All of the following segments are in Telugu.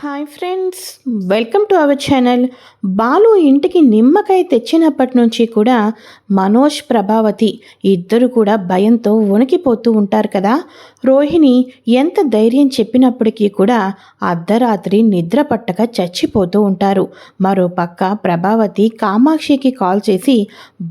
Hi friends welcome to our channel Balu ఇంటికి నిమ్మకాయ తెచ్చినప్పటి నుంచి కూడా మనోజ్ ప్రభావతి ఇద్దరు కూడా భయంతో వణికిపోతూ ఉంటారు కదా. రోహిణి ఎంత ధైర్యం చెప్పినప్పటికీ కూడా అర్ధరాత్రి నిద్ర పట్టక చచ్చిపోతూ ఉంటారు. మరో పక్క ప్రభావతి కామాక్షికి కాల్ చేసి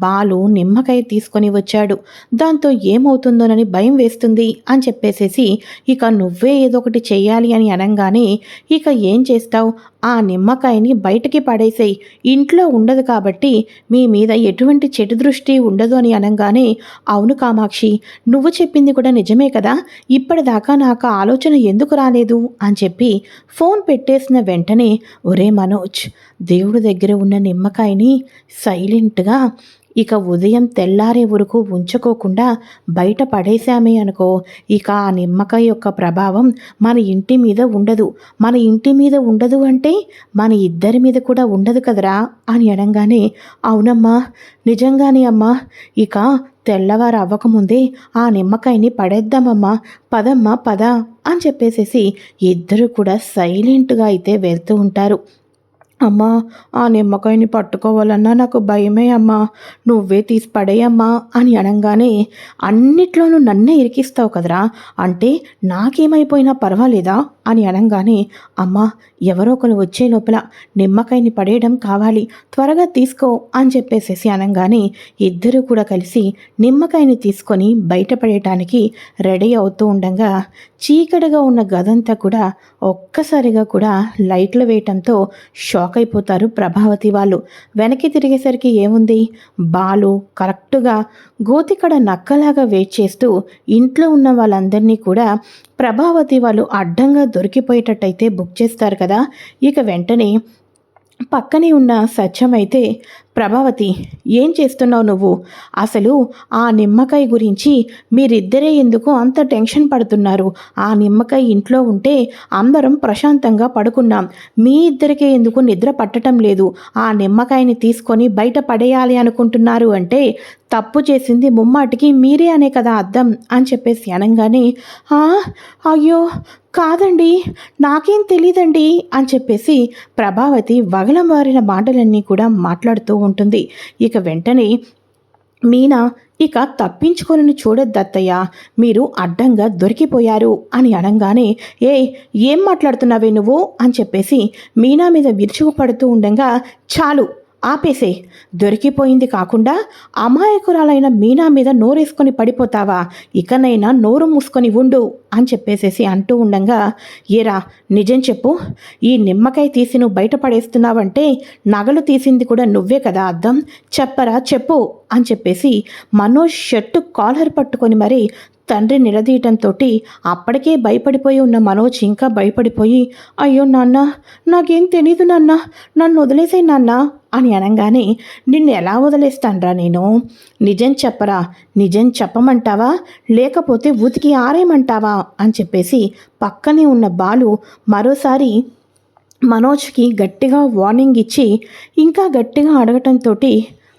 బాలు నిమ్మకాయ తీసుకొని వచ్చాడు. దాంతో ఏమవుతుందోనని భయం వేస్తుంది అని చెప్పేసేసి ఇక నువ్వే ఏదో ఒకటి చేయాలి అని అనగానే ఇక ఏం చేస్తావు? ఆ నిమ్మకాయని బయటికి పడేసేయి. ఇంట్లో ఉండదు కాబట్టి మీ మీద ఎటువంటి చెడు దృష్టి ఉండదు అని అనగానే అవును కామాక్షి నువ్వు చెప్పింది కూడా నిజమే కదా? ఇప్పటిదాకా నాకు ఆలోచన ఎందుకు రాలేదు? అని చెప్పి ఫోన్ పెట్టేసిన వెంటనే ఒరే మనోజ్ దేవుడి దగ్గర ఉన్న నిమ్మకాయని సైలెంట్గా ఇక ఉదయం తెల్లారే వరకు ఉంచుకోకుండా బయట పడేశామే అనుకో. ఇక ఆ నిమ్మకాయ యొక్క ప్రభావం మన ఇంటి మీద ఉండదు. మన ఇంటి మీద ఉండదు అంటే మన ఇద్దరి మీద కూడా ఉండదు కదరా అని అనగానే అవునమ్మా నిజంగానే అమ్మా. ఇక తెల్లవారు అవ్వకముందే ఆ నిమ్మకాయని పడేద్దామమ్మా. పదమ్మా పద అని చెప్పేసేసి ఇద్దరు కూడా సైలెంట్గా అయితే వెళ్తూ ఉంటారు. అమ్మా ఆ నిమ్మకాయని పట్టుకోవాలన్నా నాకు భయమే అమ్మా. నువ్వే తీసి పడేయమ్మా అని అనగానే అన్నిట్లోనూ నన్నే ఇరికిస్తావు కదరా. అంటే నాకేమైపోయినా పర్వాలేదా అని అనగానే అమ్మా ఎవరో ఒకరు వచ్చే లోపల నిమ్మకాయని పడేయడం కావాలి. త్వరగా తీసుకో అని చెప్పేసేసి అనగానే ఇద్దరూ కూడా కలిసి నిమ్మకాయని తీసుకొని బయటపడేయటానికి రెడీ అవుతూ ఉండగా చీకటిగా ఉన్న గదంతా కూడా ఒక్కసారిగా కూడా లైట్లు వేయటంతో షాక్ అయిపోతారు ప్రభావతి వాళ్ళు. వెనక్కి తిరిగేసరికి ఏముంది? బాలు కరెక్ట్గా గోతికడ నక్కలాగా వెయిట్ చేస్తూ ఇంట్లో ఉన్న వాళ్ళందరినీ కూడా ప్రభావతి వాళ్ళు అడ్డంగా దొరికిపోయేటట్టయితే బుక్ చేస్తారు కదా. ఇక వెంటనే పక్కనే ఉన్న సత్యమైతే ప్రభావతి ఏం చేస్తున్నావు నువ్వు? అసలు ఆ నిమ్మకాయ గురించి మీరిద్దరే ఎందుకు అంత టెన్షన్ పడుతున్నారు? ఆ నిమ్మకాయ ఇంట్లో ఉంటే అందరం ప్రశాంతంగా పడుకున్నాం. మీ ఇద్దరికే ఎందుకు నిద్ర పట్టడం లేదు? ఆ నిమ్మకాయని తీసుకొని బయట పడేయాలి అనుకుంటున్నారు అంటే తప్పు చేసింది ముమ్మాటికి మీరే అనే కదా అర్థం అని చెప్పేసి అనగానే అయ్యో కాదండి నాకేం తెలియదండి అని చెప్పేసి ప్రభావతి వగలం వారిన మాటలన్నీ కూడా మాట్లాడుతూ ఉంటుంది. ఇక వెంటనే మీనా ఇక తప్పించుకొని చూడొద్దత్తయ్య మీరు అడ్డంగా దొరికిపోయారు అని అనగానే ఏ ఏం మాట్లాడుతున్నావే నువ్వు అని చెప్పేసి మీనా మీద విరుచుకుపడుతూ ఉండగా చాలు ఆపేసే దొరికిపోయింది కాకుండా అమాయకురాలైన మీనా మీద నోరేసుకొని పడిపోతావా? ఇకనైనా నోరు మూసుకొని ఉండు అని చెప్పేసేసి అంటూ ఉండగా ఏరా నిజం చెప్పు. ఈ నిమ్మకాయ తీసి నువ్వు బయటపడేస్తున్నావంటే నగలు తీసింది కూడా నువ్వే కదా అర్థం చెప్పరా చెప్పు అని చెప్పేసి మనోజ్ షర్టు కాలర్ పట్టుకొని మరి తండ్రి నిలదీయటంతో అప్పటికే భయపడిపోయి ఉన్న మనోజ్ ఇంకా భయపడిపోయి అయ్యో నాన్న నాకేం తెలీదు నాన్న నన్ను వదిలేసే నాన్న అని అనగానే నిన్ను ఎలా వదిలేస్తానరా నేను? నిజం చెప్పరా? నిజం చెప్పమంటావా? లేకపోతే ఉతికి ఆరేయమంటావా? అని చెప్పేసి పక్కనే ఉన్న బాలు మరోసారి మనోజ్కి గట్టిగా వార్నింగ్ ఇచ్చి ఇంకా గట్టిగా అడగటంతో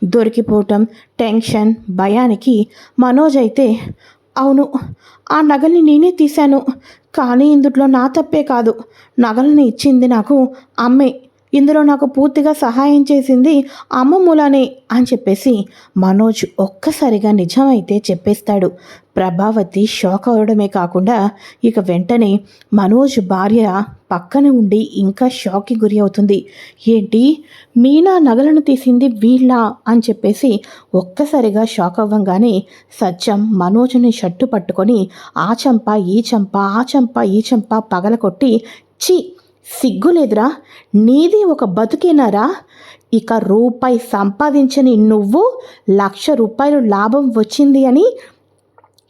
దొరికిపోవటం టెన్షన్ భయానికి మనోజ్ అయితే అవును ఆ నగల్ని నేనే తీశాను. కానీ ఇందులో నా తప్పే కాదు. నగల్ని ఇచ్చింది నాకు అమ్మే. ఇందులో నాకు పూర్తిగా సహాయం చేసింది అమ్మములనే అని చెప్పేసి మనోజ్ ఒక్కసారిగా నిజమైతే చెప్పేస్తాడు. ప్రభావతి షాక్ అవడమే కాకుండా ఇక వెంటనే మనోజ్ భార్య పక్కన ఉండి ఇంకా షాక్కి గురి అవుతుంది. ఏంటి? మీనా నగలను తీసింది వీళ్ళ? అని చెప్పేసి ఒక్కసారిగా షాక్ అవ్వంగానే సత్యం మనోజ్ని షట్టు పట్టుకొని ఆ చంప ఈ చంప ఆ చంప ఈ చంప పగలకొట్టి చి సిగ్గులేదురా. నీది ఒక బతుకేనారా? ఇక రూపాయి సంపాదించని నువ్వు లక్ష రూపాయలు లాభం వచ్చింది అని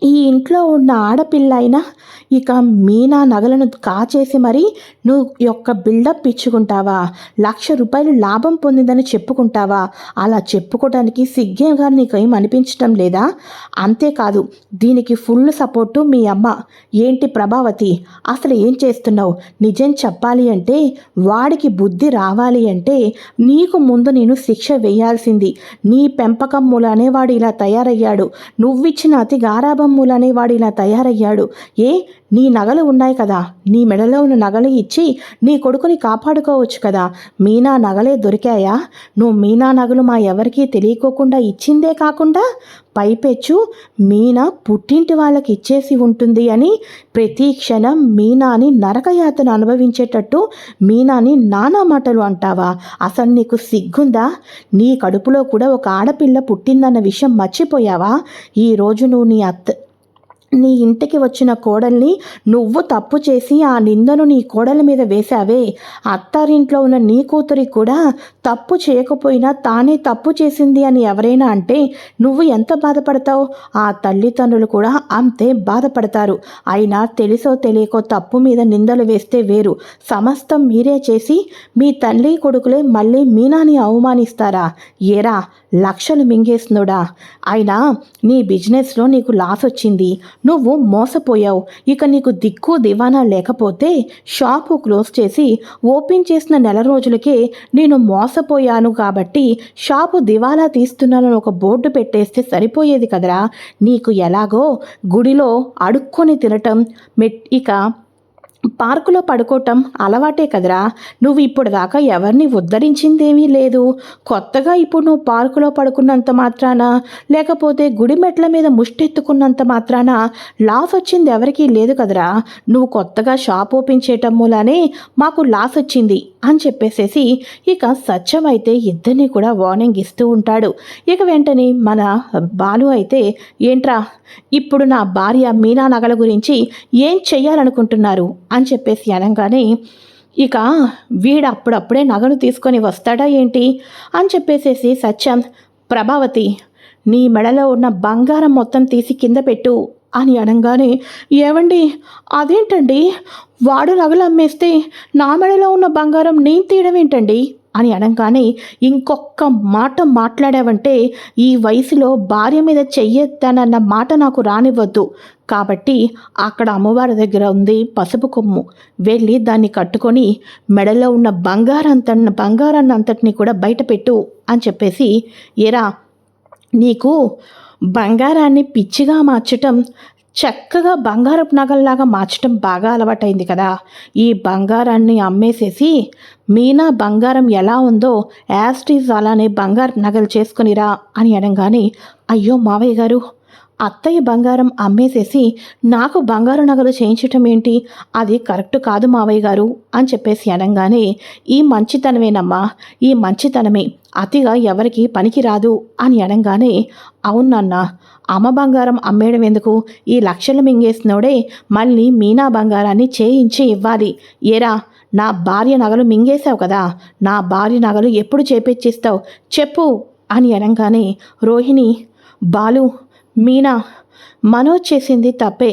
ఈ ఇంట్లో ఉన్న ఆడపిల్ల అయినా ఇక మీనా నగలను కాచేసి మరి నువ్వు యొక్క బిల్డప్ ఇచ్చుకుంటావా? లక్ష రూపాయలు లాభం పొందిందని చెప్పుకుంటావా? అలా చెప్పుకోవడానికి సిగ్గేగా నీకు ఏం అనిపించటం లేదా? అంతేకాదు దీనికి ఫుల్ సపోర్టు మీ అమ్మ. ఏంటి ప్రభావతి? అసలు ఏం చేస్తున్నావు? నిజం చెప్పాలి అంటే వాడికి బుద్ధి రావాలి అంటే నీకు ముందు నేను శిక్ష వేయాల్సింది. నీ పెంపకం మూలానే వాడు ఇలా తయారయ్యాడు. నువ్విచ్చిన అతి గారాభం మూలనే వాడు ఇలా తయారయ్యాడు. ఏ నీ నగలు ఉన్నాయి కదా. నీ మెడలో ఉన్న నగలు ఇచ్చి నీ కొడుకుని కాపాడుకోవచ్చు కదా. మీనా నగలే దొరికాయా? నువ్వు మీనా నగలు మా ఎవరికీ తెలియకోకుండా ఇచ్చిందే కాకుండా పైపెచ్చు మీనా పుట్టింటి వాళ్ళకి ఇచ్చేసి ఉంటుంది అని ప్రతి క్షణం మీనాని నరకయాతను అనుభవించేటట్టు మీనాని నానా మాటలు అంటావా? అసలు నీకు సిగ్గుందా? నీ కడుపులో కూడా ఒక ఆడపిల్ల పుట్టిందన్న విషయం మర్చిపోయావా? ఈరోజు నువ్వు నీ అత్త నీ ఇంటికి వచ్చిన కోడల్ని నువ్వు తప్పు చేసి ఆ నిందను నీ కోడల మీద వేశావే. అత్తారింట్లో ఉన్న నీ కూతురికి కూడా తప్పు చేయకపోయినా తానే తప్పు చేసింది అని ఎవరైనా అంటే నువ్వు ఎంత బాధపడతావు? ఆ తల్లిదండ్రులు కూడా అంతే బాధపడతారు. అయినా తెలుసో తెలియకో తప్పు మీద నిందలు వేస్తే వేరు. సమస్తం మీరే చేసి మీ తల్లి కొడుకులే మళ్ళీ మీనాని అవమానిస్తారా? ఏరా లక్షలు మింగేస్తునుడా అయినా నీ బిజినెస్లో నీకు లాస్ వచ్చింది. నువ్వు మోసపోయావు. ఇక నీకు దిక్కు దివానా లేకపోతే షాపు క్లోజ్ చేసి ఓపెన్ చేసిన నెల రోజులకే నేను మోసపోయాను కాబట్టి షాపు దివాలా తీస్తున్నానని ఒక బోర్డు పెట్టేస్తే సరిపోయేది కదరా? నీకు ఎలాగో గుడిలో అడుక్కొని తినటం మెట్ ఇక పార్కులో పడుకోవటం అలవాటే కదరా. నువ్వు ఇప్పుడు దాకా ఎవరిని ఉద్ధరించిందేమీ లేదు. కొత్తగా ఇప్పుడు నువ్వు పార్కులో పడుకున్నంత మాత్రాన లేకపోతే గుడి మెట్ల మీద ముష్టెత్తుకున్నంత మాత్రాన లాస్ వచ్చింది ఎవరికీ లేదు కదరా. నువ్వు కొత్తగా షాప్ ఓపెన్ చేయటం మూలానే మాకు లాస్ వచ్చింది అని చెప్పేసేసి ఇక సత్యం అయితే ఇద్దరిని కూడా వార్నింగ్ ఇస్తూ ఉంటాడు. ఇక వెంటనే మన బాలు అయితే ఏంట్రా ఇప్పుడు నా భార్య మీనా నగల గురించి ఏం చెయ్యాలనుకుంటున్నారు? అని చెప్పేసి అనగానే ఇక వీడు అప్పుడప్పుడే నగను తీసుకొని వస్తాడా ఏంటి? అని చెప్పేసేసి సత్యం ప్రభావతి నీ మెడలో ఉన్న బంగారం మొత్తం తీసి కింద పెట్టు అని అనగానే ఏవండి? అదేంటండి? వాడు నగలు అమ్మేస్తే నా మెడలో ఉన్న బంగారం నేను తీయడం ఏంటండి? అని అనగానే ఇంకొక మాట మాట్లాడావంటే ఈ వయసులో భార్య మీద చెయ్యొద్దనన్న మాట నాకు రానివ్వద్దు. కాబట్టి అక్కడ అమ్మవారి దగ్గర ఉంది పసుపు కొమ్ము. వెళ్ళి దాన్ని కట్టుకొని మెడలో ఉన్న బంగారంత బంగారాన్ని అంతటిని కూడా బయటపెట్టు అని చెప్పేసి ఎరా నీకు బంగారాన్ని పిచ్చిగా మార్చటం చక్కగా బంగారపు నగల్లాగా మార్చడం బాగా అలవాటైంది కదా. ఈ బంగారాన్ని అమ్మేసేసి మీనా బంగారం ఎలా ఉందో యాస్టీస్ అలానే బంగారపు నగలు చేసుకునిరా అని అనగానే అయ్యో మావయ్య గారు అత్తయ్య బంగారం అమ్మేసేసి నాకు బంగారు నగలు చేయించటం ఏంటి? అది కరెక్ట్ కాదు మావయ్య గారు అని చెప్పేసి అనగానే ఈ మంచితనమేనమ్మా ఈ మంచితనమే. అతిగా ఎవరికి పనికి రాదు అని అనగానే అవునన్న అమ్మ బంగారం అమ్మేయడం ఎందుకు? ఈ లక్షలు మింగేసినోడే మళ్ళీ మీనా బంగారాన్ని చేయించి ఇవ్వాలి. ఏరా నా భార్య నగలు మింగేశావు కదా నా భార్య నగలు ఎప్పుడు చేపించిస్తావు చెప్పు అని అనగానే రోహిణి బాలు మీనా మనోజ్ చేసింది తప్పే.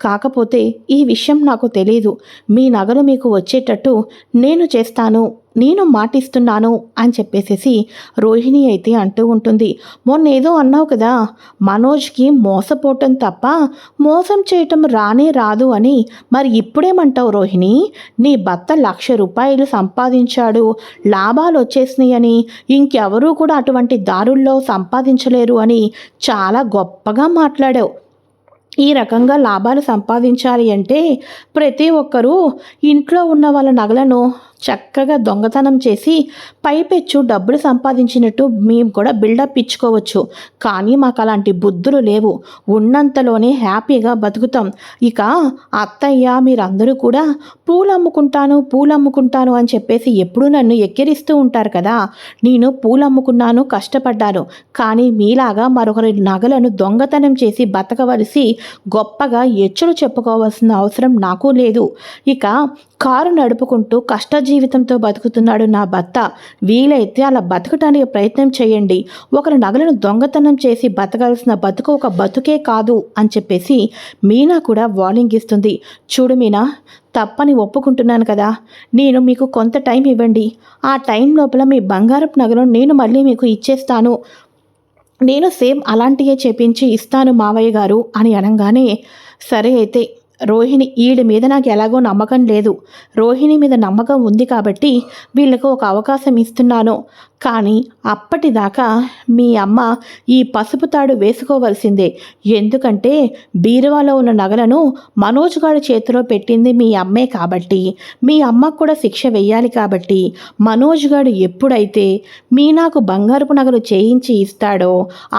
కాకపోతే ఈ విషయం నాకు తెలియదు మీ నగలు మీకు వచ్చేటట్టు నేను చేస్తాను. నేను మాటిస్తున్నాను అని చెప్పేసేసి రోహిణి అయితే అంటూ ఉంటుంది. మొన్న ఏదో అన్నావు కదా మనోజ్కి మోసపోవటం తప్ప మోసం చేయటం రానే రాదు అని మరి ఇప్పుడేమంటావు రోహిణి? నీ భర్త లక్ష రూపాయలు సంపాదించాడు లాభాలు వచ్చేసినాయని ఇంకెవరూ కూడా అటువంటి దారుల్లో సంపాదించలేరు అని చాలా గొప్పగా మాట్లాడావు. ఈ రకంగా లాభాలు సంపాదించాలి అంటే ప్రతి ఒక్కరూ ఇంట్లో ఉన్న వాళ్ళ నగలను చక్కగా దొంగతనం చేసి పైపెచ్చు డబ్బులు సంపాదించినట్టు మేము కూడా బిల్డప్ ఇచ్చుకోవచ్చు. కానీ మాకు అలాంటి బుద్ధులు లేవు. ఉన్నంతలోనే హ్యాపీగా బతుకుతాం. ఇక అత్తయ్య మీరందరూ కూడా పూలు అమ్ముకుంటాను పూలు అమ్ముకుంటాను అని చెప్పేసి ఎప్పుడూ నన్ను ఎక్కిరిస్తూ ఉంటారు కదా. నేను పూలు అమ్ముకున్నాను కష్టపడ్డాను. కానీ మీలాగా మరొకరి నగలను దొంగతనం చేసి బతకవలసి గొప్పగా ఎచ్చులు చెప్పుకోవాల్సిన అవసరం నాకు లేదు. ఇక కారు నడుపుకుంటూ కష్ట జీవితంతో బతుకుతున్నాడు నా భర్త. వీలైతే అలా బతకటానికి ప్రయత్నం చేయండి. ఒకరి నగలను దొంగతనం చేసి బతకాల్సిన బతుకు ఒక బతుకే కాదు అని చెప్పేసి మీనా కూడా వార్నింగ్ ఇస్తుంది. చూడు మీనా తప్పని ఒప్పుకుంటున్నాను కదా. నేను మీకు కొంత టైం ఇవ్వండి. ఆ టైం లోపల మీ బంగారపు నగలను నేను మళ్ళీ మీకు ఇచ్చేస్తాను. నేను సేమ్ అలాంటివే చేపించి ఇస్తాను మావయ్య గారు అని అనగానే సరే అయితే రోహిణి వీళ్ళ మీద నాకు ఎలాగో నమ్మకం లేదు. రోహిణి మీద నమ్మకం ఉంది కాబట్టి వీళ్ళకు ఒక అవకాశం ఇస్తున్నాను. కానీ అప్పటిదాకా మీ అమ్మ ఈ పసుపు తాడు వేసుకోవలసిందే. ఎందుకంటే బీరువాలో ఉన్న నగలను మనోజ్ గారి చేతిలో పెట్టింది మీ అమ్మే కాబట్టి. మీ అమ్మకు కూడా శిక్ష వెయ్యాలి కాబట్టి. మనోజ్ గారు ఎప్పుడైతే మీనాకు బంగారపు నగలు చేయించి ఇస్తాడో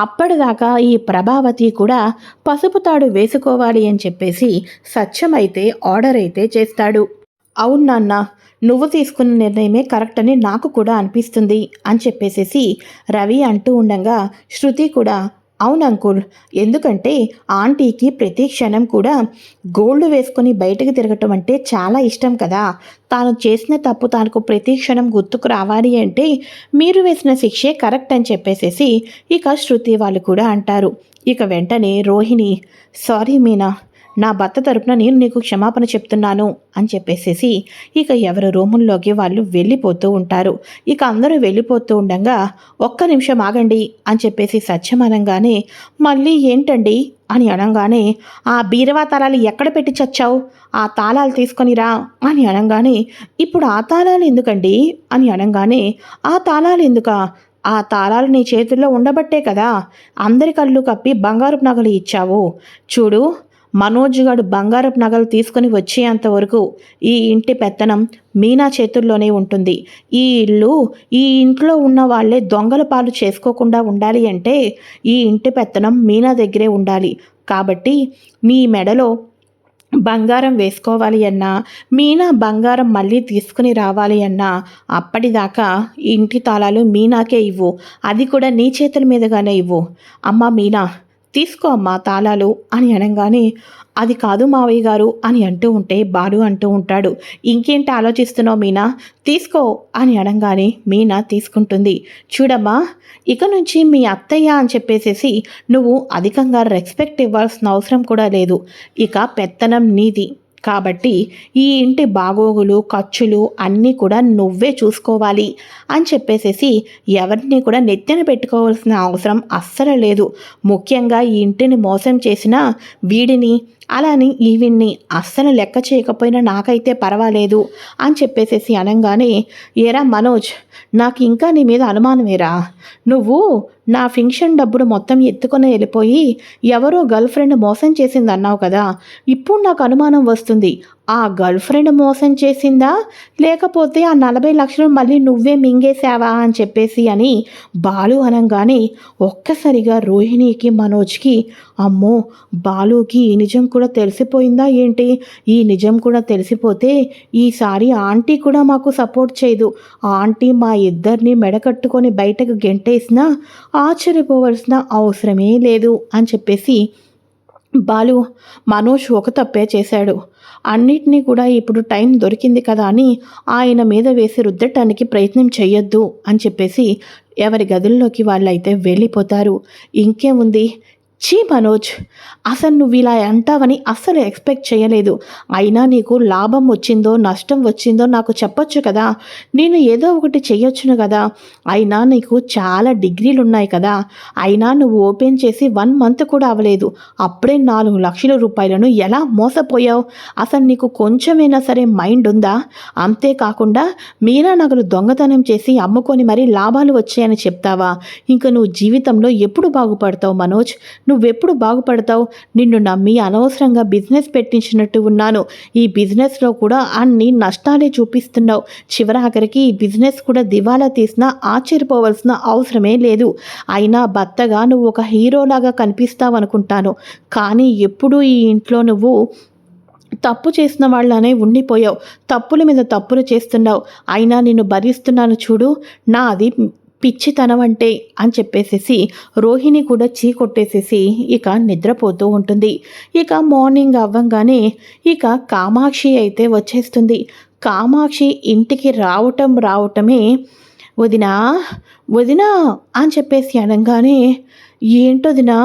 అప్పటిదాకా ఈ ప్రభావతి కూడా పసుపు తాడు వేసుకోవాలి అని చెప్పేసి సత్యమైతే ఆర్డర్ అయితే చేస్తాడు. అవును నాన్న నువ్వు తీసుకున్న నిర్ణయమే కరెక్ట్ అని నాకు కూడా అనిపిస్తుంది అని చెప్పేసేసి రవి అంటూ ఉండగా శృతి కూడా అవును అంకుల్ ఎందుకంటే ఆంటీకి ప్రతి క్షణం కూడా గోల్డ్ వేసుకొని బయటకు తిరగటం అంటే చాలా ఇష్టం కదా. తాను చేసిన తప్పు తనకు ప్రతి క్షణం గుర్తుకు రావాలి అంటే మీరు వేసిన శిక్షే కరెక్ట్ అని చెప్పేసేసి ఇక శృతి వాళ్ళు కూడా అంటారు. ఇక వెంటనే రోహిణి సారీ మీనా నా భర్త తరపున నేను నీకు క్షమాపణ చెప్తున్నాను అని చెప్పేసేసి ఇక ఎవరి రూముల్లోకి వాళ్ళు వెళ్ళిపోతూ ఉంటారు. ఇక అందరూ వెళ్ళిపోతూ ఉండగా ఒక్క నిమిషం ఆగండి అని చెప్పేసి సత్యం అనగానే మళ్ళీ ఏంటండి అని అనగానే ఆ బీరవా తాళాలు ఎక్కడ పెట్టి చచ్చావు? ఆ తాళాలు తీసుకొని రా అని అనగానే ఇప్పుడు ఆ తాళాలు ఎందుకండి? అని అనగానే ఆ తాళాలు ఎందుకా? ఆ తాళాలు నీ చేతుల్లో ఉండబట్టే కదా అందరి కళ్ళు కప్పి బంగారు నగలు ఇచ్చావు. చూడు మనోజ్ గాడు బంగారపు నగలు తీసుకుని వచ్చేంత వరకు ఈ ఇంటి పెత్తనం మీనా చేతుల్లోనే ఉంటుంది. ఈ ఇల్లు ఈ ఇంట్లో ఉన్న వాళ్ళే దొంగల పాలు చేసుకోకుండా ఉండాలి అంటే ఈ ఇంటి పెత్తనం మీనా దగ్గరే ఉండాలి. కాబట్టి నీ మెడలో బంగారం వేసుకోవాలి అన్నా మీనా బంగారం మళ్ళీ తీసుకుని రావాలి అన్నా అప్పటిదాకా ఇంటి తాళాలు మీనాకే ఇవ్వు. అది కూడా నీ చేతుల మీదుగానే ఇవ్వు. అమ్మ మీనా తీసుకో అమ్మా తాళాలు అని అనగానే అది కాదు మావయ్య గారు అని అంటూ ఉంటే బాలు అంటూ ఉంటాడు. ఇంకేంటి ఆలోచిస్తున్నావు మీనా? తీసుకో అని అనగానే మీనా తీసుకుంటుంది. చూడమ్మా ఇక నుంచి మీ అత్తయ్య అని చెప్పేసేసి నువ్వు అధికంగా రెస్పెక్ట్ ఇవ్వాల్సిన అవసరం కూడా లేదు. ఇక పెత్తనం నీది. కాబట్టి ఈ ఇంటి బాగోగులు ఖర్చులు అన్నీ కూడా నువ్వే చూసుకోవాలి అని చెప్పేసేసి ఎవరిని కూడా నెత్తిన పెట్టుకోవాల్సిన అవసరం అస్సలు లేదు. ముఖ్యంగా ఈ ఇంటిని మోసం చేసిన వీడిని అలాని ఈవిడ్ని అస్సలు లెక్క చేయకపోయినా నాకైతే పర్వాలేదు అని చెప్పేసేసి అనగానే ఏరా మనోజ్ నాకు ఇంకా నీ మీద అనుమానమేరా? నువ్వు నా ఫింక్షన్ డబ్బులు మొత్తం ఎత్తుకొని వెళ్ళిపోయి ఎవరో గర్ల్ ఫ్రెండ్ మోసం చేసింది అన్నావు కదా ఇప్పుడు నాకు అనుమానం వస్తుంది. ఆ గర్ల్ ఫ్రెండ్ మోసం చేసిందా? లేకపోతే ఆ నలభై లక్షలు మళ్ళీ నువ్వే మింగేశావా? అని చెప్పేసి అని బాలు అనగానే ఒక్కసారిగా రోహిణికి మనోజ్కి అమ్మో బాలుకి ఈ నిజం కూడా తెలిసిపోయిందా ఏంటి? ఈ నిజం కూడా తెలిసిపోతే ఈసారి ఆంటీ కూడా మాకు సపోర్ట్ చేయదు. ఆంటీ మా ఇద్దరిని మెడకట్టుకొని బయటకు గెంటేసినా ఆశ్చర్యపోవలసిన అవసరమే లేదు అని చెప్పేసి బాలు మనోజ్ ఒక తప్పే చేశాడు. అన్నిటినీ కూడా ఇప్పుడు టైం దొరికింది కదా అని ఆయన మీద వేసి రుద్దటానికి ప్రయత్నం చేయొద్దు అని చెప్పేసి ఎవరి గదుల్లోకి వాళ్ళైతే వెళ్ళిపోతారు. ఇంకేముంది? చీ మనోజ్ అసలు నువ్వు ఇలా అంటావని అస్సలు ఎక్స్పెక్ట్ చేయలేదు. అయినా నీకు లాభం వచ్చిందో నష్టం వచ్చిందో నాకు చెప్పొచ్చు కదా. నేను ఏదో ఒకటి చేయొచ్చును కదా. అయినా నీకు చాలా డిగ్రీలు ఉన్నాయి కదా. అయినా నువ్వు ఓపెన్ చేసి వన్ మంత్ కూడా అవ్వలేదు. అప్పుడే నాలుగు లక్షల రూపాయలను ఎలా మోసపోయావు? అసలు నీకు కొంచెమైనా సరే మైండ్ ఉందా? అంతేకాకుండా మీరా నగలు దొంగతనం చేసి అమ్ముకొని మరీ లాభాలు వచ్చాయని చెప్తావా? ఇంకా నువ్వు జీవితంలో ఎప్పుడు బాగుపడతావు మనోజ్? నువ్వెప్పుడు బాగుపడతావు? నిన్ను నమ్మి అనవసరంగా బిజినెస్ పెట్టించినట్టు ఉన్నాను. ఈ బిజినెస్లో కూడా అన్ని నష్టాలే చూపిస్తున్నావు. చివరాఖరికి ఈ బిజినెస్ కూడా దివాలా తీసినా ఆశ్చర్యపోవాల్సిన అవసరమే లేదు. అయినా భర్తగా నువ్వు ఒక హీరోలాగా కనిపిస్తావు అనుకుంటాను కానీ ఎప్పుడూ ఈ ఇంట్లో నువ్వు తప్పు చేసిన వాళ్ళనే ఉండిపోయావు. తప్పుల మీద తప్పులు చేస్తున్నావు. అయినా నిన్ను భరిస్తున్నాను చూడు. నా అది పిచ్చితనం అంటే అని చెప్పేసేసి రోహిణి కూడా చీ కొట్టేసేసి ఇక నిద్రపోతూ ఉంటుంది. ఇక మార్నింగ్ అవ్వంగానే ఇక కామాక్షి అయితే వచ్చేస్తుంది. కామాక్షి ఇంటికి రావటం రావటమే వదినా వదినా అని చెప్పేసి అనగానే ఏంటొదినా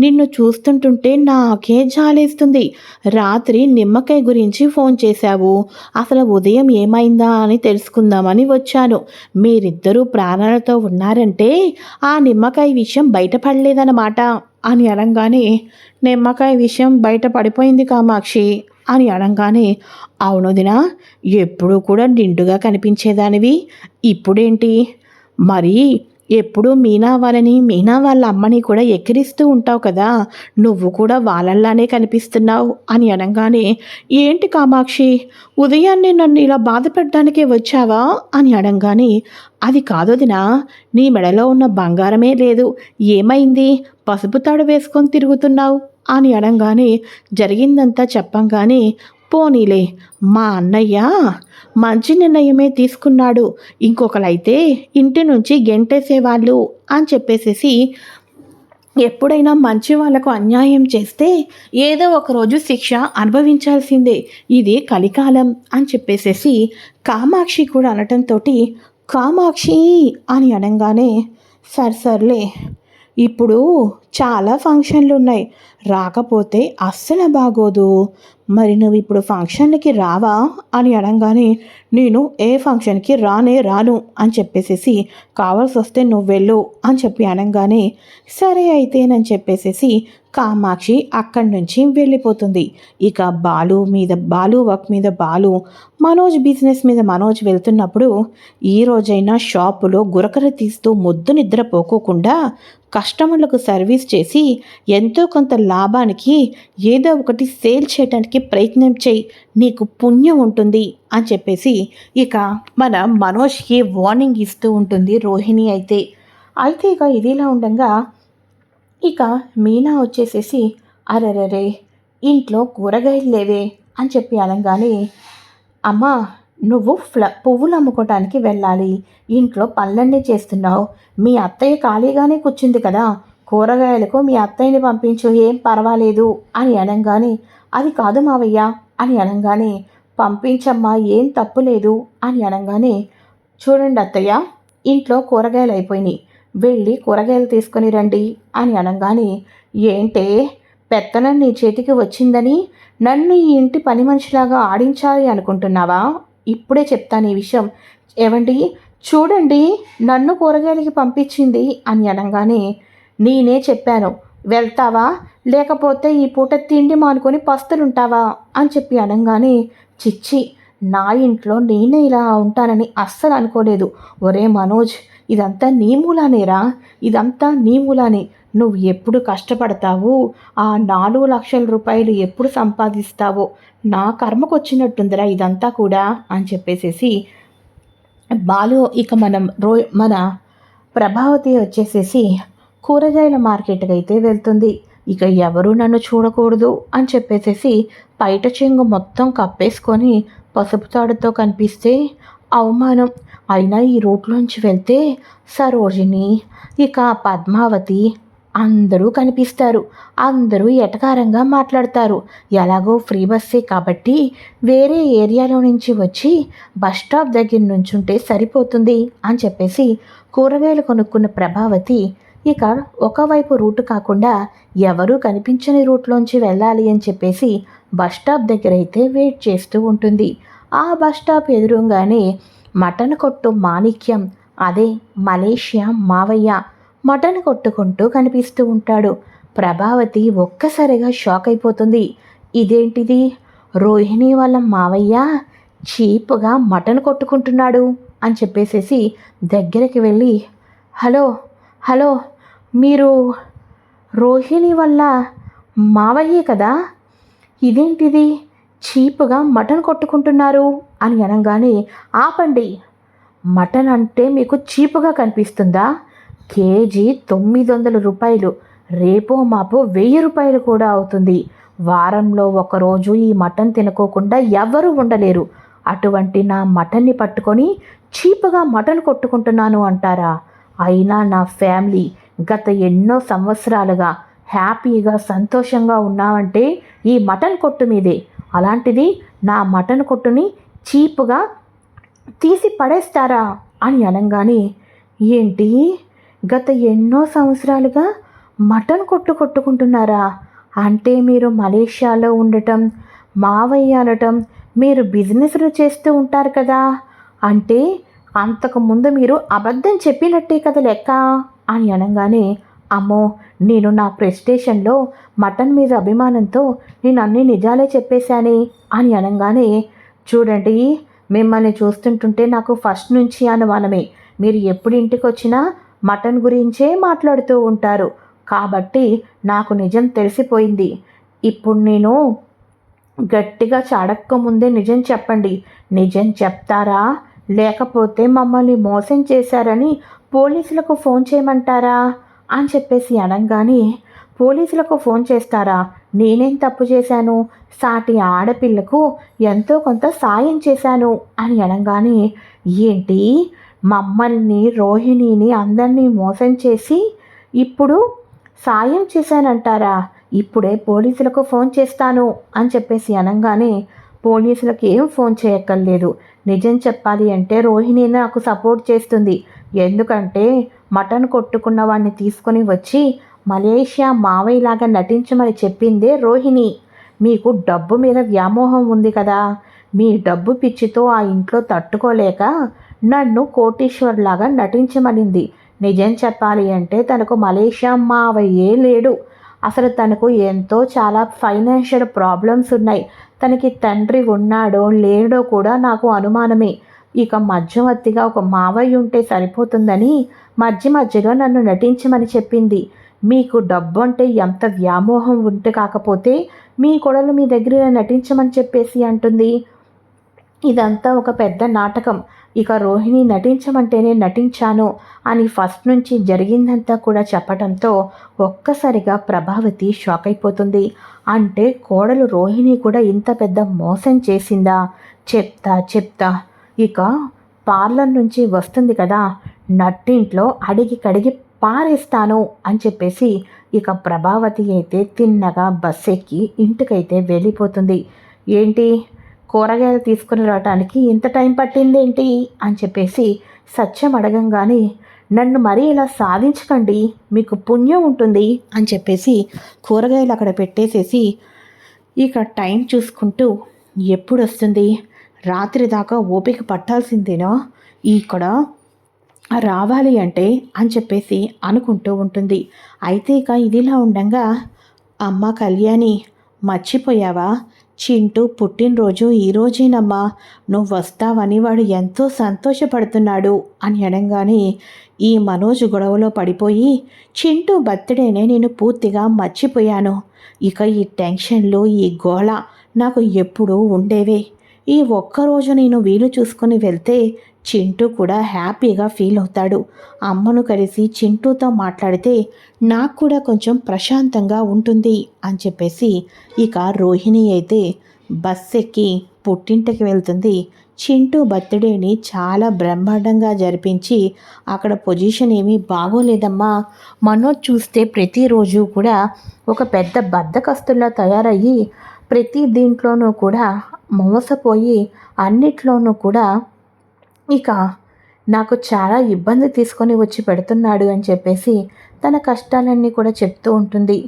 నిన్ను చూస్తుంటుంటే నాకే జాలేస్తుంది. రాత్రి నిమ్మకాయ గురించి ఫోన్ చేశావు. అసలు ఉదయం ఏమైందా అని తెలుసుకుందామని వచ్చాను. మీరిద్దరూ ప్రాణాలతో ఉన్నారంటే ఆ నిమ్మకాయ విషయం బయటపడలేదన్నమాట అని అనగానే నిమ్మకాయ విషయం బయట పడిపోయింది కామాక్షి అని అనగానే అవును ఎప్పుడూ కూడా నిండుగా కనిపించేదానివి. ఇప్పుడేంటి? మరి ఎప్పుడూ మీనా వాళ్ళని మీనా వాళ్ళ అమ్మని కూడా ఎక్కిరిస్తూ ఉంటావు కదా. నువ్వు కూడా వాళ్ళల్లానే కనిపిస్తున్నావు అని అనగానే ఏంటి కామాక్షి ఉదయాన్నే నన్ను ఇలా బాధపెట్టడానికే వచ్చావా? అని అనగానే అది కాదొదినా నీ మెడలో ఉన్న బంగారమే లేదు. ఏమైంది? పసుపు తాడు వేసుకొని తిరుగుతున్నావు? అని అనగానే జరిగిందంతా చెప్పంగానే పోనీలే. మా అన్నయ్య మంచి నిర్ణయమే తీసుకున్నాడు. ఇంకొకలైతే ఇంటి నుంచి గెంటేసేవాళ్ళు అని చెప్పేసేసి ఎప్పుడైనా మంచి వాళ్ళకు అన్యాయం చేస్తే ఏదో ఒక రోజు శిక్ష అనుభవించాల్సిందే. ఇది కలికాలం అని చెప్పేసేసి కామాక్షి కూడా అనటంతో కామాక్షి అని అనగానే సర్ సర్లే ఇప్పుడు చాలా ఫంక్షన్లు ఉన్నాయి రాకపోతే అస్సలు బాగోదు. మరి నువ్వు ఇప్పుడు ఫంక్షన్లకి రావా? అని అనగానే నేను ఏ ఫంక్షన్కి రానే రాను అని చెప్పేసేసి కావాల్సి వస్తే నువ్వు వెళ్ళు అని చెప్పి అనగానే సరే అయితేనని చెప్పేసేసి కామాక్షి అక్కడి నుంచి వెళ్ళిపోతుంది. ఇక బాలు మీద బాలు వర్క్ మీద బాలు మనోజ్ బిజినెస్ మీద మనోజ్ వెళ్తున్నప్పుడు ఈ రోజైనా షాపులో గురకర తీస్తూ ముద్దు నిద్ర పోకోకుండా కస్టమర్లకు సర్వీస్ చేసి ఎంతో కొంత లాభానికి ఏదో ఒకటి సేల్ చేయడానికి ప్రయత్నం చేయి నీకు పుణ్యం ఉంటుంది అని చెప్పేసి ఇక మన మనోజ్కి వార్నింగ్ ఇస్తూ ఉంటుంది రోహిణి అయితే. అయితే ఇక ఇదిలా ఉండగా ఇక మీనా వచ్చేసేసి అరెరరే ఇంట్లో కూరగాయలు లేవే అని చెప్పి అనగానే అమ్మా నువ్వు ఫ్ల పువ్వులు అమ్ముకోవటానికి వెళ్ళాలి. ఇంట్లో పనులన్నీ చేస్తున్నావు. మీ అత్తయ్య ఖాళీగానే కూర్చుంది కదా. కూరగాయలకు మీ అత్తయ్యని పంపించు ఏం పర్వాలేదు అని అనగానే అది కాదు మావయ్య అని అనగానే పంపించమ్మా ఏం తప్పు లేదు అని అనగానే చూడండి అత్తయ్య ఇంట్లో కూరగాయలు అయిపోయినాయి. వెళ్ళి కూరగాయలు తీసుకొని రండి అని అనగానే ఏంటే? పెత్తనం నీ చేతికి వచ్చిందని నన్ను ఈ ఇంటి పని మనిషిలాగా ఆడించాలి అనుకుంటున్నావా? ఇప్పుడే చెప్తాను ఈ విషయం. ఏవండి? చూడండి నన్ను కూరగాయలకి పంపించింది అని అనగానే నేనే చెప్పాను. వెళ్తావా? లేకపోతే ఈ పూట తిండి మానుకొని పస్తులుంటావా? అని చెప్పి అనగానే చిచ్చి నా ఇంట్లో నేనే ఇలా ఉంటానని అస్సలు అనుకోలేదు. ఒరే మనోజ్ ఇదంతా నీ మూలానేరా? ఇదంతా నీ మూలానే. నువ్వు ఎప్పుడు కష్టపడతావు? ఆ నాలుగు లక్షల రూపాయలు ఎప్పుడు సంపాదిస్తావో? నా కర్మకు వచ్చినట్టుందిరా ఇదంతా కూడా అని చెప్పేసేసి బాలు ఇక మనం రో మన ప్రభావతి వచ్చేసేసి కూరగాయల మార్కెట్కి అయితే వెళ్తుంది. ఇక ఎవరు నన్ను చూడకూడదు అని చెప్పేసేసి బయట చెంగు మొత్తం కప్పేసుకొని పసుపు తాడుతో కనిపిస్తే అవమానం. అయినా ఈ రూట్లోంచి వెళ్తే సరోజిని ఇక పద్మావతి అందరూ కనిపిస్తారు. అందరూ ఎటకారంగా మాట్లాడతారు. ఎలాగో ఫ్రీ బస్సే కాబట్టి వేరే ఏరియాలో నుంచి వచ్చి బస్ స్టాప్ దగ్గర నుంచుంటే సరిపోతుంది అని చెప్పేసి కూరగాయలు కొనుక్కున్న ప్రభావతి ఇక ఒకవైపు రూటు కాకుండా ఎవరూ కనిపించని రూట్లోంచి వెళ్ళాలి అని చెప్పేసి బస్ స్టాప్ దగ్గర అయితే వెయిట్ చేస్తూ ఉంటుంది. ఆ బస్ స్టాప్ ఎదురుగానే మటన్ కొట్టు మాణిక్యం అదే మలేషియా మావయ్య. మటన్ కొట్టుకుంటూ కనిపిస్తూ ఉంటాడు. ప్రభావతి ఒక్కసారిగా షాక్ అయిపోతుంది. ఇదేంటిది? రోహిణి వాళ్ళ మావయ్య చీప్గా మటన్ కొట్టుకుంటున్నాడు అని చెప్పేసేసి దగ్గరికి వెళ్ళి హలో హలో మీరు రోహిణి వల్ల మావయ్యే కదా? ఇదేంటిది? చీప్గా మటన్ కొట్టుకుంటున్నారు అని అనగానే ఆపండి. మటన్ అంటే మీకు చీపుగా కనిపిస్తుందా? కేజీ తొమ్మిది వందల రూపాయలు. రేపో మాపో వెయ్యి రూపాయలు కూడా అవుతుంది. వారంలో ఒకరోజు ఈ మటన్ తినుకోకుండా ఎవరు ఉండలేరు. అటువంటి నా మటన్ని పట్టుకొని చీపుగా మటన్ కొట్టుకుంటున్నాను అంటారా? అయినా నా ఫ్యామిలీ గత ఎన్నో సంవత్సరాలుగా హ్యాపీగా సంతోషంగా ఉన్నామంటే ఈ మటన్ కొట్టు మీదే. అలాంటిది నా మటన్ కొట్టుని చీపుగా తీసి పడేస్తారా అని అనగానే ఏంటి? గత ఎన్నో సంవత్సరాలుగా మటన్ కొట్టు కొట్టుకుంటున్నారా? అంటే మీరు మలేషియాలో ఉండటం మావయ్య అనటం మీరు బిజినెస్లు చేస్తూ ఉంటారు కదా? అంటే అంతకుముందు మీరు అబద్ధం చెప్పినట్టే కదా లెక్క? అని అనగానే అమ్మో నేను నా ప్రెస్టేషన్లో మటన్ మీద అభిమానంతో నేను అన్ని నిజాలే చెప్పేశానే అని అనగానే చూడండి మిమ్మల్ని చూస్తుంటుంటే నాకు ఫస్ట్ నుంచి అనుమానమే. మీరు ఎప్పుడు ఇంటికి వచ్చినా మటన్ గురించే మాట్లాడుతూ ఉంటారు. కాబట్టి నాకు నిజం తెలిసిపోయింది. ఇప్పుడు నేను గట్టిగా చాడక్క ముందే నిజం చెప్పండి. నిజం చెప్తారా? లేకపోతే మమ్మల్ని మోసం చేశారని పోలీసులకు ఫోన్ చేయమంటారా? అని చెప్పేసి అనగానే పోలీసులకు ఫోన్ చేస్తారా? నేనేం తప్పు చేశాను? సాటి ఆడపిల్లకు ఎంతో కొంత సాయం చేశాను అని అనగానే ఏంటి? మమ్మల్ని రోహిణిని అందరినీ మోసం చేసి ఇప్పుడు సాయం చేశానంటారా? ఇప్పుడే పోలీసులకు ఫోన్ చేస్తాను అని చెప్పేసి అనగానే పోలీసులకు ఏం ఫోన్ చేయక్కర్లేదు. నిజం చెప్పాలి అంటే రోహిణి నాకు సపోర్ట్ చేస్తుంది. ఎందుకంటే మటన్ కొట్టుకున్న వాడిని తీసుకొని వచ్చి మలేషియా మావయ్యలాగా నటించమని చెప్పిందే రోహిణి. మీకు డబ్బు మీద వ్యామోహం ఉంది కదా. మీ డబ్బు పిచ్చితో ఆ ఇంట్లో తట్టుకోలేక నన్ను కోటీశ్వర్లాగా నటించమనింది. నిజం చెప్పాలి అంటే తనకు మలేషియా మావయ్యే లేడు. అసలు తనకు ఎంతో చాలా ఫైనాన్షియల్ ప్రాబ్లమ్స్ ఉన్నాయి. తనకి తండ్రి ఉన్నాడో లేడో కూడా నాకు అనుమానమే. ఇక మధ్యవర్తిగా ఒక మావయ్య ఉంటే సరిపోతుందని మధ్య మధ్యలో నన్ను నటించమని చెప్పింది. మీకు డబ్బు అంటే ఎంత వ్యామోహం ఉంటే కాకపోతే మీ కొడలు మీ దగ్గర నటించమని చెప్పేసి అంటుంది. ఇదంతా ఒక పెద్ద నాటకం. ఇక రోహిణి నటించమంటేనే నటించాను అని ఫస్ట్ నుంచి జరిగిందంతా కూడా చెప్పడంతో ఒక్కసారిగా ప్రభావతి షాక్ అయిపోతుంది. అంటే కోడలు రోహిణి కూడా ఇంత పెద్ద మోసం చేసిందా? చెప్తా చెప్తా. ఇక పార్లర్ నుంచి వస్తుంది కదా. నట్టింట్లో అడిగి కడిగి పారేస్తాను అని చెప్పేసి ఇక ప్రభావతి అయితే తిన్నగా బస్ ఎక్కి ఇంటికైతే వెళ్ళిపోతుంది. ఏంటి? కూరగాయలు తీసుకుని రావటానికి ఇంత టైం పట్టిందేంటి అని చెప్పేసి సత్యం అడగంగానే నన్ను మరీ ఇలా సాధించకండి మీకు పుణ్యం ఉంటుంది అని చెప్పేసి కూరగాయలు అక్కడ పెట్టేసేసి ఇక టైం చూసుకుంటూ ఎప్పుడు వస్తుంది రాత్రి దాకా ఓపిక పట్టాల్సిందేనా? ఇక్కడ రావాలి అంటే అని చెప్పేసి అనుకుంటూ ఉంటుంది. అయితే ఇక ఇదిలా ఉండగా అమ్మ కళ్యాణి మర్చిపోయావా? చింటూ పుట్టినరోజు ఈరోజేనమ్మా నువ్వు వస్తావని వాడు ఎంతో సంతోషపడుతున్నాడు అని అనగానే ఈ మనోజ్ గొడవలో పడిపోయి చింటూ బర్త్డేనే నేను పూర్తిగా మర్చిపోయాను. ఇక ఈ టెన్షన్లు ఈ గోళ నాకు ఎప్పుడూ ఉండేవే. ఈ ఒక్కరోజు నేను వీలు చూసుకుని వెళ్తే చింటూ కూడా హ్యాపీగా ఫీల్ అవుతాడు. అమ్మను కలిసి చింటూతో మాట్లాడితే నాకు కూడా కొంచెం ప్రశాంతంగా ఉంటుంది అని చెప్పేసి ఇక రోహిణి అయితే బస్ ఎక్కి పుట్టింటికి వెళ్తుంది. చింటూ బర్త్డేని చాలా బ్రహ్మాండంగా జరిపించి అక్కడ పొజిషన్ ఏమీ బాగోలేదమ్మా. మనోజ్ చూస్తే ప్రతిరోజు కూడా ఒక పెద్ద బద్దకస్తుల్లో తయారయ్యి ప్రతి దీంట్లోనూ కూడా మోసపోయి అన్నిట్లోనూ కూడా ఇక నాకు చాలా ఇబ్బంది తీసుకొని వచ్చి పెడుతున్నాడు అని చెప్పేసి తన కష్టాలన్నీ కూడా చెప్తూ ఉంటుంది.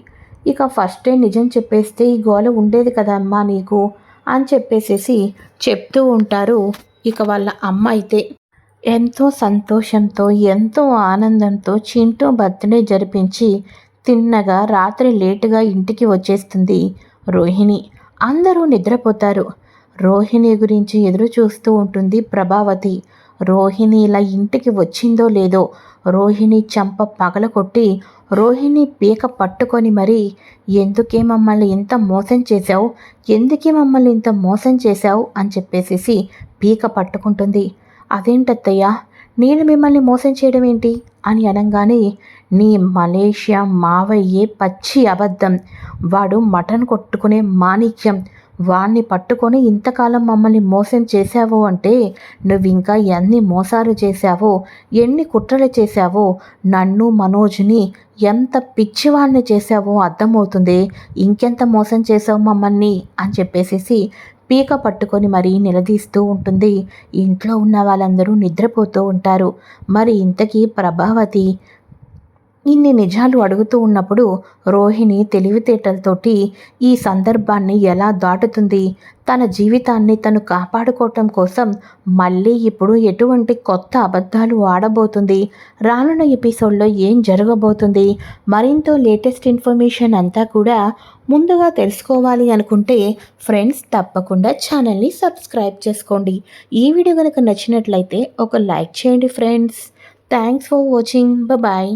ఇక ఫస్టే నిజం చెప్పేస్తే ఈ గోల ఉండేది కదా అమ్మా నీకు అని చెప్పేసేసి చెప్తూ ఉంటారు ఇక వాళ్ళ అమ్మ అయితే. ఎంతో సంతోషంతో ఎంతో ఆనందంతో చింటూ బర్త్డే జరిపించి తిన్నగా రాత్రి లేటుగా ఇంటికి వచ్చేస్తుంది రోహిణి. అందరూ నిద్రపోతారు. రోహిణి గురించి ఎదురు చూస్తూ ఉంటుంది ప్రభావతి. రోహిణి ఇలా ఇంటికి వచ్చిందో లేదో రోహిణి చంప పగల కొట్టి రోహిణి పీక పట్టుకొని మరి ఎందుకే మమ్మల్ని ఇంత మోసం చేశావు? ఎందుకే మమ్మల్ని ఇంత మోసం చేశావు? అని చెప్పేసేసి పీక పట్టుకుంటుంది. అదేంటత్తయ్యా? నేను మిమ్మల్ని మోసం చేయడం ఏంటి? అని అనగానే నీ మలేషియా మావయ్యే పచ్చి అబద్ధం. వాడు మటన్ కొట్టుకునే మాణిక్యం. వాణ్ణి పట్టుకొని ఇంతకాలం మమ్మల్ని మోసం చేశావో అంటే నువ్వు ఇంకా ఎన్ని మోసాలు చేశావో ఎన్ని కుట్రలు చేశావో నన్ను మనోజ్ని ఎంత పిచ్చివాణ్ణి చేశావో అర్థమవుతుంది. ఇంకెంత మోసం చేసావు మమ్మల్ని అని చెప్పేసేసి పీక పట్టుకొని మరీ నిలదీస్తూ ఉంటుంది. ఇంట్లో ఉన్న వాళ్ళందరూ నిద్రపోతూ ఉంటారు. మరి ఇంతకీ ప్రభావతి ఇన్ని నిజాలు అడుగుతూ ఉన్నప్పుడు రోహిణి తెలివితేటలతోటి ఈ సందర్భాన్ని ఎలా దాటుతుంది? తన జీవితాన్ని తను కాపాడుకోవటం కోసం మళ్ళీ ఇప్పుడు ఎటువంటి కొత్త అబద్ధాలు ఆడబోతుంది? రానున్న ఎపిసోడ్లో ఏం జరగబోతుంది? మరింత లేటెస్ట్ ఇన్ఫర్మేషన్ అంతా కూడా ముందుగా తెలుసుకోవాలి అనుకుంటే ఫ్రెండ్స్ తప్పకుండా ఛానల్ని సబ్స్క్రైబ్ చేసుకోండి. ఈ వీడియో కనుక నచ్చినట్లయితే ఒక లైక్ చేయండి friends. Thanks for watching. Bye.